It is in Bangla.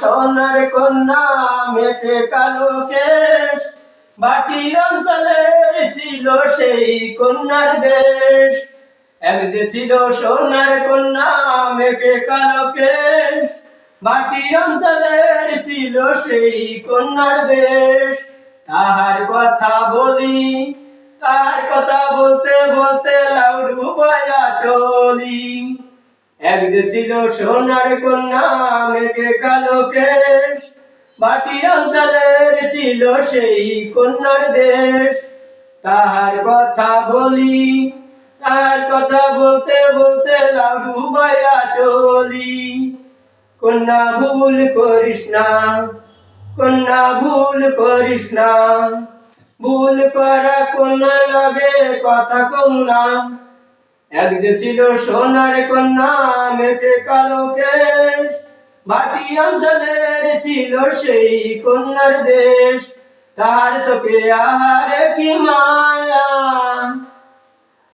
সোনার কন্যা মেঘে কালো কেশ। বাটি অঞ্চলের ছিল সেই কন্যার দেশ। এক যে ছিল সোনার কন্যা মেঘে কালো কেশ। বাটি অঞ্চলের ছিল সেই কন্যার দেশ। তাহার কথা বলি তার কথা বলতে বলতে লাউডু বয়া চলি। এক যে ছিল সোনার কন্যা মেঘে কালো কেশ। বাটি অঞ্চলের ছিল সেই কন্যার দেশ। তাহার কথা বলি তার কথা বলতে বলতে লাডু বয়া চলি। কন্যা ভুল করিস না, কন্যা ভুল করিস না। ভুল করা কন্যা লাগে, কথা কম না। এক যে ছিল সোনার কন্যা, মেঘে কালো কেশ। বাটি অঞ্চলের ছিল সেই কন্যার দেশ। তার চোখে আহারে কি মা